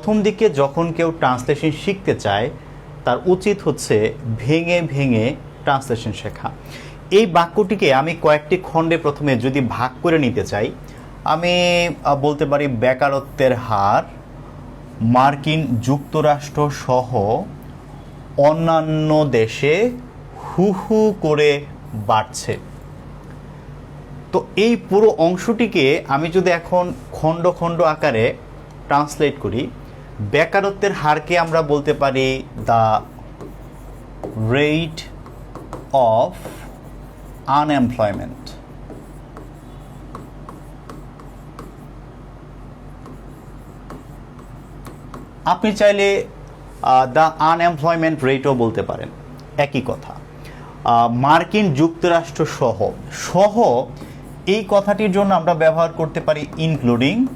প্রথম দিকে যখন কেউ ট্রান্সলেশন শিখতে চায়, তার উচিত হচ্ছে ভেঙে ভেঙে ট্রান্সলেশন শেখা। এই বাক্যটিকে আমি কয়েকটি খণ্ডে প্রথমে যদি ভাগ করে নিতে চাই, আমি বলতে পারি বেকারত্বের হার, মার্কিন যুক্তরাষ্ট্র সহ অন্যান্য দেশে হু হু করে বাড়ছে। তো এই পুরো অংশটিকে আমি যদি এখন খণ্ড খণ্ড আকারে ট্রান্সলেট করি বেকারত্বের হারকে আমরা বলতে পারি দ্য রেট অফ আনএমপ্লয়মেন্ট আপনি চাইলে দ্য আনএমপ্লয়মেন্ট রেটও বলতে পারেন। একই কথা। মার্কিন যুক্তরাষ্ট্র সহ সহ এই কথাটির জন্য আমরা ব্যবহার করতে পারি ইনক্লুডিং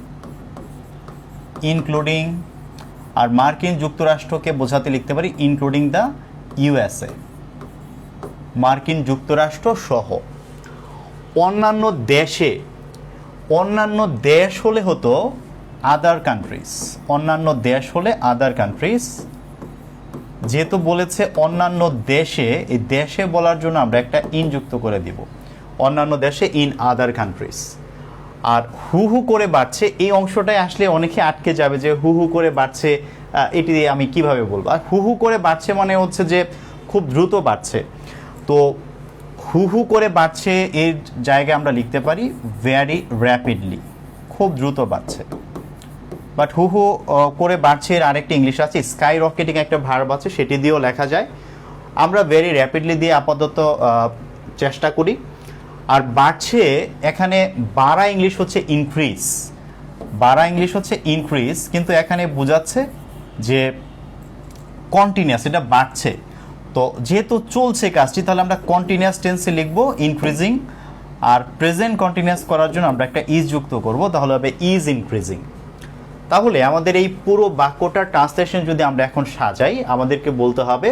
ইনক্লুডিং আর মার্কিন যুক্তরাষ্ট্রকে বোঝাতে লিখতে পারি ইনক্লুডিং দ্য ইউএসএ মার্কিন যুক্তরাষ্ট্র সহ। অন্যান্য দেশে, অন্যান্য দেশ হলে হতো আদার কান্ট্রিজ অন্যান্য দেশ হলে আদার কান্ট্রিজ যেহেতু বলেছে অন্যান্য দেশে, এই দেশে বলার জন্য আমরা একটা ইন যুক্ত করে দিব। অন্যান্য দেশে ইন আদার কান্ট্রিজ আর হু হু করে বাড়ছে, এই অংশটায় আসলে অনেকে আটকে যাবে যে হু হু করে বাড়ছে এটি আমি কীভাবে বলব? আর হু হু করে বাড়ছে মানে হচ্ছে যে খুব দ্রুত বাড়ছে। তো হু হু করে বাড়ছে এর জায়গায় আমরা লিখতে পারি ভেরি র্যাপিডলি খুব দ্রুত বাড়ছে। বাট হু হু করে বাড়ছে এর আরেকটি ইংলিশ আছে স্কাই রকেটিং একটা ভার্ব আছে, সেটি দিয়েও লেখা যায়। আমরা ভেরি র্যাপিডলি দিয়ে আপাতত চেষ্টা করি। আর বাড়ছে এখানে বাড়া ইংলিশ হচ্ছে ইনক্রিজ বাড়া ইংলিশ হচ্ছে ইনক্রিজ কিন্তু এখানে বোঝাচ্ছে যে কন্টিনিউয়াস এটা বাড়ছে। তো যেহেতু চলছে কাজটি, তাহলে আমরা কন্টিনিউয়াস টেন্সে লিখব ইনক্রিজিং আর প্রেজেন্ট কন্টিনিউয়াস করার জন্য আমরা একটা ইজ যুক্ত করব, তাহলে হবে ইজ ইনক্রিজিং তাহলে আমাদের এই পুরো বাক্যটার ট্রান্সলেশন যদি আমরা এখন সাজাই, আমাদেরকে বলতে হবে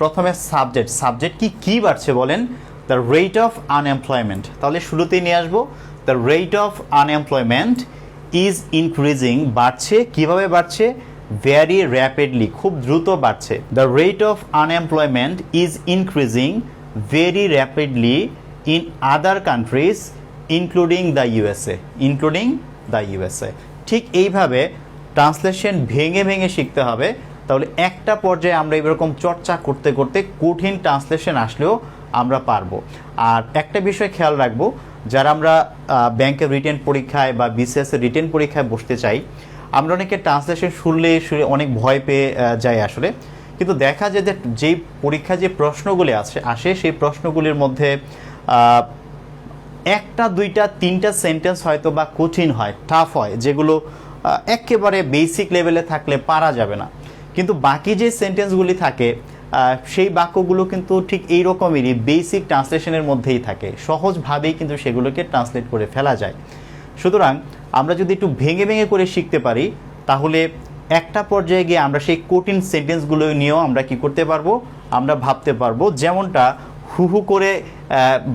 প্রথমে সাবজেক্ট সাবজেক্ট কি কি বাড়ছে বলেন? দ্য রেট অফ আনএমপ্লয়মেন্ট তাহলে শুরুতেই নিয়ে আসব। The rate of unemployment is increasing বাড়ছে। কীভাবে বাড়ছে? ভেরি র্যাপিডলি খুব দ্রুত বাড়ছে। The rate of unemployment is increasing very rapidly in other countries including the USA including the USA ঠিক এইভাবে ট্রান্সলেশন ভেঙে ভেঙে শিখতে হবে। তাহলে একটা পর্যায়ে আমরা এরকম চর্চা করতে করতে কঠিন ট্রান্সলেশন আসলেও আমরা পারব। আর একটা বিষয় খেয়াল রাখব, যারা আমরা ব্যাংকের রিটেন পরীক্ষায় বা বিসিএস এর রিটেন পরীক্ষায় বসতে চাই, আমরা অনেকে ট্রান্সলেশন শুনলে শুনে অনেক ভয় পেয়ে যাই আসলে। কিন্তু দেখা যায় যে যেই পরীক্ষা যে প্রশ্নগুলি আছে, আসে সেই প্রশ্নগুলির মধ্যে একটা, দুইটা, তিনটা সেন্টেন্স হয়তো বা কঠিন হয় টাফ হয়, যেগুলো একেবারে বেসিক লেভেলে থাকলে পারা যাবে না। কিন্তু বাকি যে সেন্টেন্সগুলি থাকে সেই বাক্যগুলো কিন্তু ঠিক এই রকমেরই বেসিক ট্রান্সলেশনের মধ্যেই থাকে। সহজভাবেই কিন্তু সেগুলোকে ট্রান্সলেট করে ফেলা যায়। সুতরাং আমরা যদি একটু ভেঙে ভেঙে করে শিখতে পারি, তাহলে একটা পর্যায়ে গিয়ে আমরা সেই কঠিন সেন্টেন্সগুলো নিয়েও আমরা কি করতে পারব? আমরা ভাবতে পারব, যেমনটা হু হু করে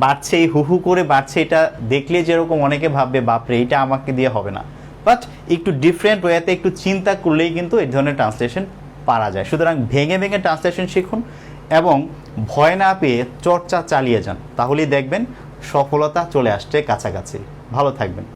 বাড়ছে, হু হু করে বাড়ছে, এটা দেখলে যেরকম অনেকে ভাববে, বাপরে, এটা আমাকে দিয়ে হবে না। বাট একটু ডিফারেন্ট ওয়েতে একটু চিন্তা করলেই কিন্তু এই ধরনের ট্রান্সলেশন পারা যায়। সুতরাং ভেঙে ভেঙে ট্রান্সলেশন শিখুন এবং ভয় না পেয়ে চর্চা চালিয়ে যান। তাহলেই দেখবেন সফলতা চলে আসছে কাছাকাছি। ভালো থাকবেন।